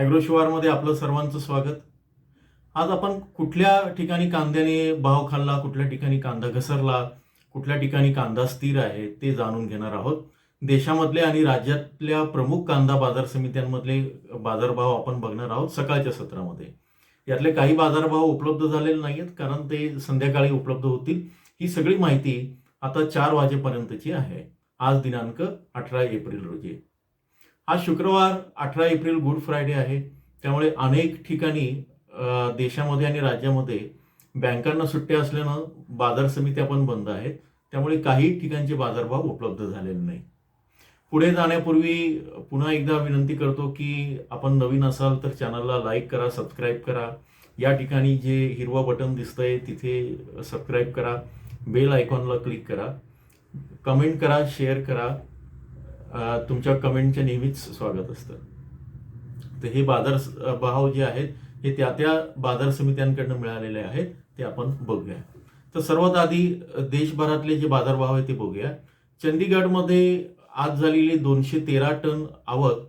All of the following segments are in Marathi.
ॲग्रोशिवारमध्ये आपलं सर्वांचं स्वागत. आज आपण कुठल्या ठिकाणी कांद्याने भाव खाल्ला कुठल्या ठिकाणी कांदा घसरला कुठल्या ठिकाणी कांदा स्थिर आहे ते जाणून घेणार आहोत. देशामधले आणि राज्यातल्या प्रमुख कांदा बाजार समित्यांमधले बाजारभाव आपण बघणार आहोत सकाळच्या सत्रामध्ये. यातले काही बाजारभाव उपलब्ध झालेले नाही आहेत कारण ते संध्याकाळी उपलब्ध होतील. ही सगळी माहिती आता चार वाजेपर्यंतची आहे. आज दिनांक अठरा एप्रिल रोजी. आज शुक्रवार अठरा एप्रिल गुड फ्रायडे आहे. त्यामुळे अनेक ठिकाणी देशामध्ये आणि राज्यामध्ये बँकांना सुट्ट्या असल्यानं बाजार समित्या पण बंद आहेत. त्यामुळे काही ठिकाणचे बाजारभाव उपलब्ध झालेले नाही. पुढे जाण्यापूर्वी पुन्हा एकदा विनंती करतो की आपण नवीन असाल तर चॅनलला लाईक करा सबस्क्राईब करा. या ठिकाणी जे हिरवं बटन दिसतंय तिथे सबस्क्राईब करा. बेल आयकॉनला क्लिक करा. कमेंट करा शेअर करा. तुमच्या कमेंटचे नेहमीच स्वागत असतं. तर हे बाजार भाव जे आहेत हे त्या त्या बाजार समित्यांकडनं मिळालेले आहेत ते आपण बघूया. तर सर्वात आधी देशभरातले जे बाजारभाव आहेत ते बघूया. चंदीगडमध्ये आज झालेली दोनशे तेरा टन आवक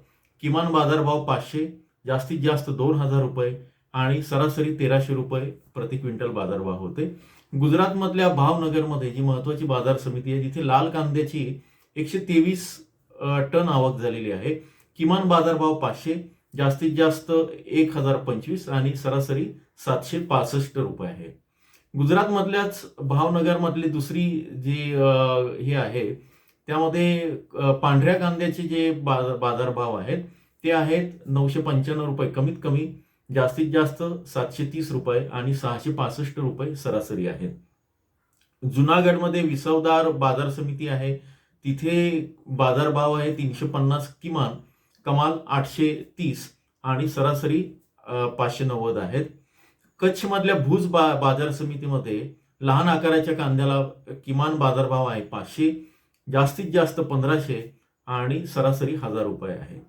किमान बाजारभाव पाचशे जास्तीत जास्त दोन हजार रुपये आणि सरासरी तेराशे रुपये प्रति क्विंटल बाजारभाव होते. गुजरातमधल्या भावनगरमध्ये जी महत्वाची बाजार समिती आहे जिथे लाल कांद्याची एकशे तेवीस टन आवक झालेली आहे. किमान बाजारभाव पाचशे जास्तीत जास्त एक हजार पंचवीस आणि सरासरी सातशे पासष्ट रुपये आहे. गुजरातमधल्याच भावनगरमधली दुसरी जी हे आहे त्यामध्ये पांढऱ्या कांद्याचे जे बाजार बाजारभाव आहेत ते आहेत नऊशे पंच्याण्णव रुपये कमीत कमी जास्तीत जास्त सातशे तीस रुपये आणि सहाशे पासष्ट रुपये सरासरी आहेत. जुनागडमध्ये विसवदार बाजार समिती आहे तिथे बाजारभाव आहे तीनशे पन्नास किमान कमाल आठशे तीस आणि सरासरी पाचशे नव्वद आहेत. कच्छमधल्या भुज बा बाजार समितीमध्ये लहान आकाराच्या कांद्याला किमान बाजारभाव आहे पाचशे जास्तीत जास्त पंधराशे आणि सरासरी हजार रुपये आहे.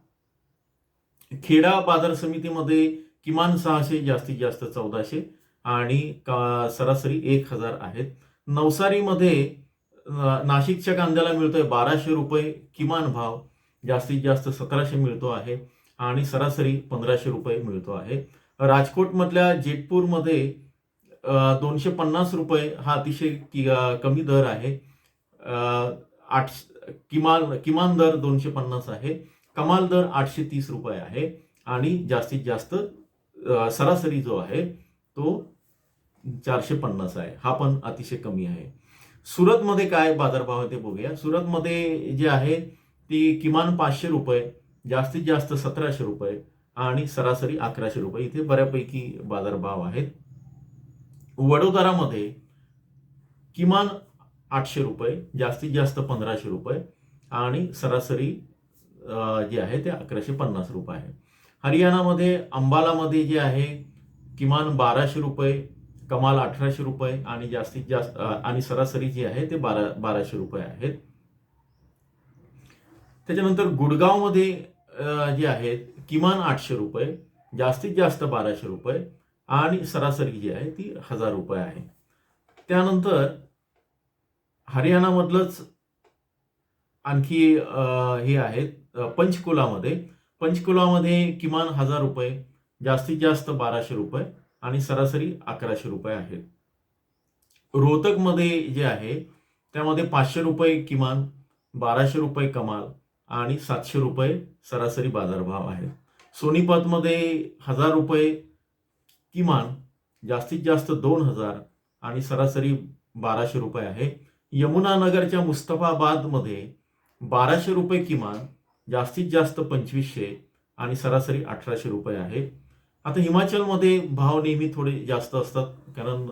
खेडा बाजार समितीमध्ये किमान सहाशे जास्तीत जास्त चौदाशे आणि का सरासरी एक हजार आहेत. नवसारीमध्ये नाशिकच्या कांद्याला मिळतोय बाराशे रुपये किमान भाव. जास्तीत जास्त सतराशे मिळतो आहे आणि सरासरी पंधराशे रुपये मिळतो आहे. राजकोटमधल्या जेतपूरमध्ये दोनशे पन्नास रुपये हा अतिशय कि- कमी दर आहे. आठ किमान किमान दर दोनशे पन्नास आहे. कमाल दर आठशे तीस रुपये आहे आणि जास्तीत जास्त सरासरी जो आहे तो चारशे पन्नास आहे. हा पण अतिशय कमी आहे. सुरतमध्ये काय बाजारभाव आहे ते बघूया. सुरतमध्ये जे आहे ती किमान पाचशे रुपये जास्तीत जास्त सतराशे रुपये आणि सरासरी अकराशे रुपये. इथे बऱ्यापैकी बाजारभाव आहेत. वडोदरामध्ये किमान आठशे रुपये जास्तीत जास्त पंधराशे रुपये आणि सरासरी जे आहे ते अकराशे पन्नास रुपये आहे. हरियाणामध्ये अंबालामध्ये जे आहे किमान बाराशे रुपये कमाल अठराशे रुपये आणि जास्तीत जास्त आणि सरासरी जी आहे ते बारा बाराशे रुपये आहेत. त्याच्यानंतर गुडगावमध्ये जे आहेत किमान आठशे रुपये जास्तीत जास्त बाराशे रुपये आणि सरासरी जी आहे ती हजार रुपये आहे. त्यानंतर हरियाणामधलंच आणखी हे आहेत पंचकुलामध्ये. पंचकुलामध्ये किमान हजार रुपये जास्तीत जास्त बाराशे रुपये आणि सरासरी अकराशे रुपये आहेत. रोहतकमध्ये जे आहे त्यामध्ये पाचशे रुपये किमान बाराशे रुपये कमाल आणि सातशे रुपये सरासरी बाजारभाव आहे सोनीपतमध्ये हजार रुपये किमान जास्तीत जास्त दोन हजार आणि सरासरी बाराशे रुपये आहे. यमुनानगरच्या मुस्तफाबादमध्ये बाराशे रुपये किमान जास्तीत जास्त पंचवीसशे आणि सरासरी अठराशे रुपये आहे. आता हिमाचलमध्ये भाव नेहमी थोडे जास्त असतात कारण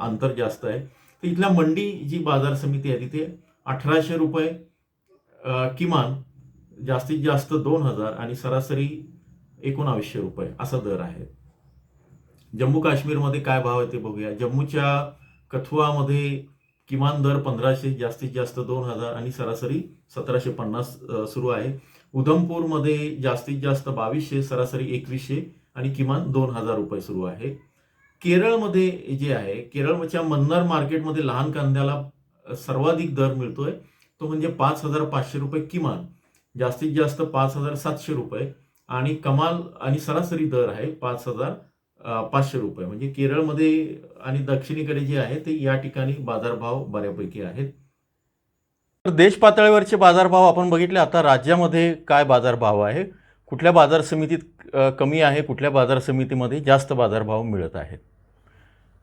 अंतर जास्त आहे. तर इथल्या मंडी जी बाजार समिती आहे तिथे अठराशे रुपये किमान जास्तीत जास्त दोन हजार आणि सरासरी एकोणावीसशे रुपये असा दर आहे. जम्मू काश्मीरमध्ये काय भाव आहे ते बघूया. जम्मूच्या कथुआमध्ये किमान दर पंधराशे जास्तीत जास्त दोन हजार आणि सरासरी सतराशे पन्नास सुरू आहे. उधमपूरमध्ये जास्तीत जास्त बावीसशे सरासरी एकवीसशे आणि किमान दोन हजार रुपये सुरू आहे. केरळमध्ये जे आहे केरळच्या मन्नार मार्केटमध्ये लहान कांद्याला सर्वाधिक दर मिळतोय. तो म्हणजे पाच हजार पाचशे रुपये किमान जास्तीत जास्त पाच हजार सातशे रुपये. आणि कमाल आणि सरासरी दर आहे पाच हजार पाचशे रुपये. म्हणजे केरळमध्ये आणि दक्षिणेकडे जे आहे ते या ठिकाणी बाजारभाव बऱ्यापैकी आहेत. तर देश पातळीवरचे बाजारभाव आपण बघितले. आता राज्यामध्ये काय बाजारभाव आहे? कुठल्या बाजार समितीत कमी आहे कुठल्या बाजार समितीमध्ये जास्त बाजारभाव मिळत आहेत.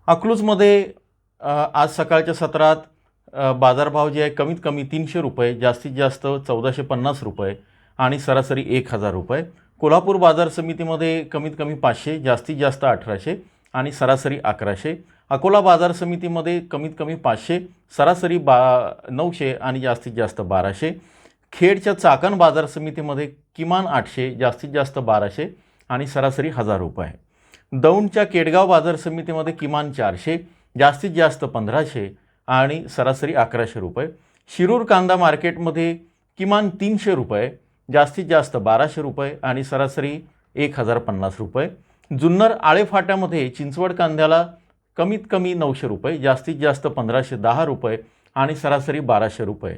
अकलूजमध्ये आज सकाळच्या सत्रात बाजारभाव जे आहे कमीत कमी तीनशे रुपये जास्तीत जास्त चौदाशे पन्नास रुपये आणि सरासरी एक हजार रुपये. कोल्हापूर बाजार समितीमध्ये कमीत कमी पाचशे जास्तीत जास्त अठराशे आणि सरासरी अकराशे. अकोला बाजार समितीमध्ये कमीत कमी पाचशे सरासरी बा नऊशे आणि जास्तीत जास्त बाराशे. खेडच्या चाकण बाजार समितीमध्ये किमान आठशे जास्तीत जास्त बाराशे आणि सरासरी हजार रुपये दौंडच्या केडगाव बाजार समितीमध्ये किमान चारशे जास्तीत जास्त पंधराशे आणि सरासरी अकराशे रुपये. शिरूर कांदा मार्केटमध्ये किमान तीनशे रुपये जास्तीत जास्त बाराशे रुपये आणि सरासरी एक हजार पन्नास रुपये. जुन्नर आळेफाट्यामध्ये चिंचवड कांद्याला कमीत कमी नऊशे रुपये जास्तीत जास्त पंधराशे दहा रुपये आणि सरासरी बाराशे रुपये.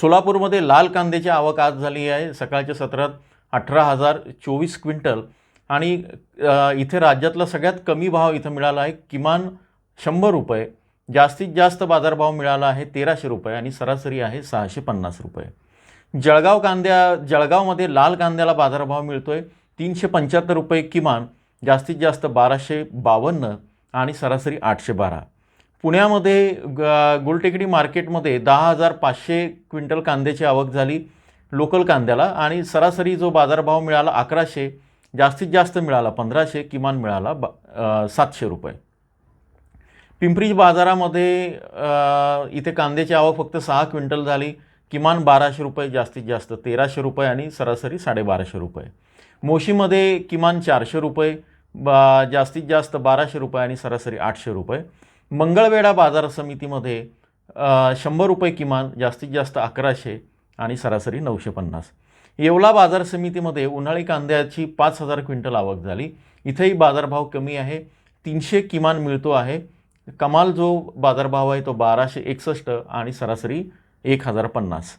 सोलापूरमध्ये लाल कांद्याची आवक आज झाली आहे. सकाळच्या सत्रात अठरा हजार चोवीस क्विंटल आणि इथे राज्यातला सगळ्यात कमी भाव इथं मिळाला आहे. किमान शंभर रुपये जास्तीत जास्त बाजारभाव मिळाला आहे तेराशे रुपये आणि सरासरी आहे सहाशे पन्नास रुपये. जळगाव कांद्या जळगावमध्ये लाल कांद्याला बाजारभाव मिळतो आहे तीनशे पंच्याहत्तर रुपये किमान जास्तीत जास्त बाराशे बावन्न आणि सरासरी आठशे बारा. पुण्यामध्ये ग गुलटेकडी मार्केटमध्ये दहा हजार पाचशे क्विंटल कांद्याची आवक झाली लोकल कांद्याला आणि सरासरी जो बाजारभाव मिळाला अकराशे जास्तीत जास्त मिळाला पंधराशे किमान मिळाला बा सातशे रुपये. पिंपरी बाजारामध्ये इथे कांद्याची आवक फक्त सहा क्विंटल झाली किमान बाराशे रुपये जास्तीत जास्त तेराशे रुपये आणि सरासरी साडेबाराशे रुपये. मोशीमध्ये किमान चारशे रुपये बा जास्तीत जास्त बाराशे रुपये आणि सरासरी आठशे रुपये. मंगळवेढा बाजार समितीमध्ये शंभर रुपये किमान जास्तीत जास्त अकराशे आणि सरासरी नऊशे पन्नास. येवला बाजार समितीमध्ये उन्हाळी कांद्याची पाच हजार क्विंटल आवक झाली. इथेही बाजारभाव कमी आहे. तीनशे किमान मिळतो आहे. कमाल जो बाजारभाव आहे तो बाराशे एकसष्ट आणि सरासरी एक हजार पन्नास.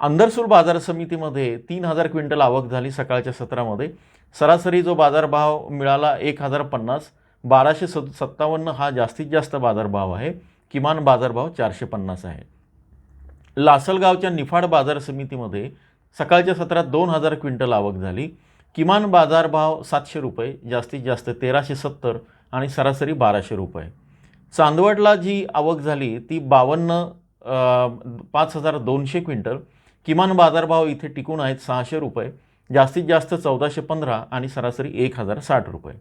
अंदरसूर बाजार समितीमध्ये तीन हजार क्विंटल आवक झाली सकाळच्या सत्रामध्ये. सरासरी जो बाजारभाव मिळाला एक हजार पन्नास. बाराशे सद सत्तावन्न हा जास्तीत जास्त बाजारभाव आहे. किमान बाजारभाव चारशे पन्नास आहे. लासलगावच्या निफाड बाजार समितीमध्ये सकाळच्या सत्रात दोन हजार क्विंटल आवक झाली. किमान बाजारभाव सातशे रुपये जास्तीत जास्त तेराशे सत्तर आणि सरासरी बाराशे रुपये. चांदवडला जी आवक झाली ती बावन्न पाच हजार दोनशे क्विंटल. किमान बाजारभाव इथे टिकून आहेत सहाशे रुपये जास्तीत जास्त चौदाशे पंधरा आणि सरासरी एक हजार साठ रुपये.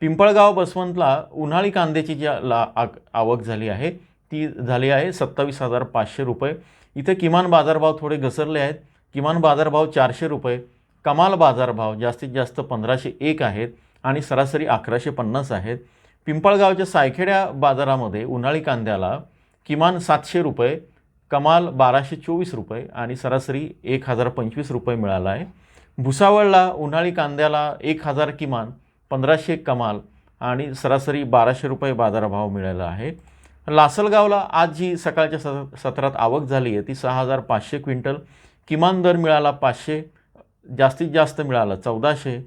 पिंपळगाव बसवंतला उन्हाळी कांद्याची जी ला आक- आवक झाली आहे ती झाली आहे सत्तावीस हजार पाचशे रुपये. इथे किमान बाजारभाव थोडे घसरले आहेत. किमान बाजारभाव चारशे रुपये. कमाल बाजारभाव जास्तीत जास्त पंधराशे एक आहेत आणि सरासरी अकराशे पन्नास आहेत. पिंपळगावच्या सायखेड्या बाजारामध्ये उन्हाळी कांद्याला किमान सातशे रुपये कमाल बाराशे चोवीस रुपये आणि सरासरी एक हजार पंचवीस रुपये मिळाला आहे. भुसावळला उन्हाळी कांद्याला एक हजार किमान पंधराशे कमाल आणि सरासरी बाराशे रुपये बाजारभाव मिळाला आहे. लासलगावला आज जी सकाळच्या स सत्रात आवक झाली आहे ती सहा हजार पाचशे क्विंटल. किमान दर मिळाला पाचशे जास्तीत जास्त मिळाला चौदाशे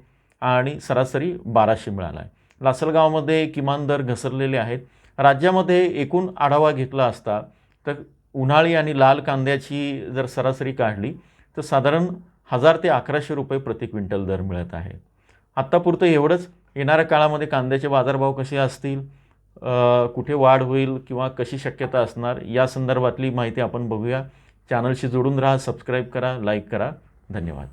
आणि सरासरी बाराशे मिळाला आहे. लासलगावमध्ये किमान दर घसरलेले आहेत. राज्यामध्ये एकूण आढावा घेतला असता तर उन्हाळी आणि लाल कांद्याची जर सरासरी काढली तर साधारण हजार ते अकराशे रुपये प्रति क्विंटल दर मिळत आहे. आत्तापुरतं एवढंच. येणाऱ्या काळामध्ये कांद्याचे बाजारभाव कसे असतील कुठे वाढ होईल किंवा कशी शक्यता असणार या संदर्भातली माहिती आपण बघूया. चॅनलशी जोडून राहा सबस्क्राईब करा लाईक करा. धन्यवाद.